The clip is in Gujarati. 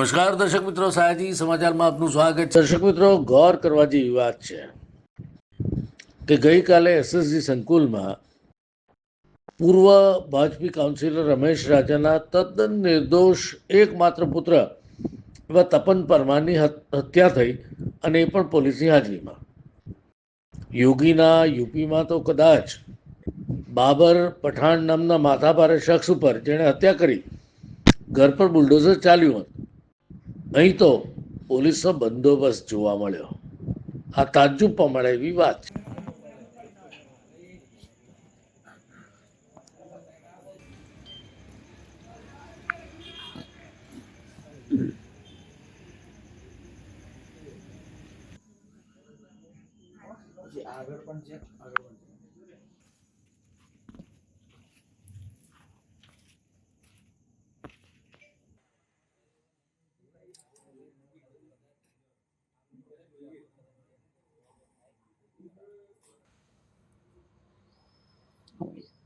નમસ્કાર દર્શક મિત્રો, સાયાજી સમાચારમાં આપનું સ્વાગત છે. દર્શક મિત્રો, ગૌર કરવા જેવી વાત છે કે ગઈકાલે એસએસજી સંકુલમાં પૂર્વ ભાજપી કાઉન્સિલર રમેશ રાજાના તદ્દન નિર્દોષ એકમાત્ર પુત્ર એવા તપન પરમારની હત- હત્યા થઈ અને એ પણ પોલીસની હાજરીમાં. યોગીના યુપીમાં તો કદાચ બાબર પઠાણ નામના માથાભારે શખ્સ ઉપર જેણે હત્યા કરી, ઘર પર બુલડોઝર ચાલ્યું હતું. અહીં તો પોલીસનો બંદોબસ્ત જોવા મળ્યો. આ તાજુબ પ્રમાણે એવી વાત છે. આગળ પણ છે, આગળ પણ છે. favorito.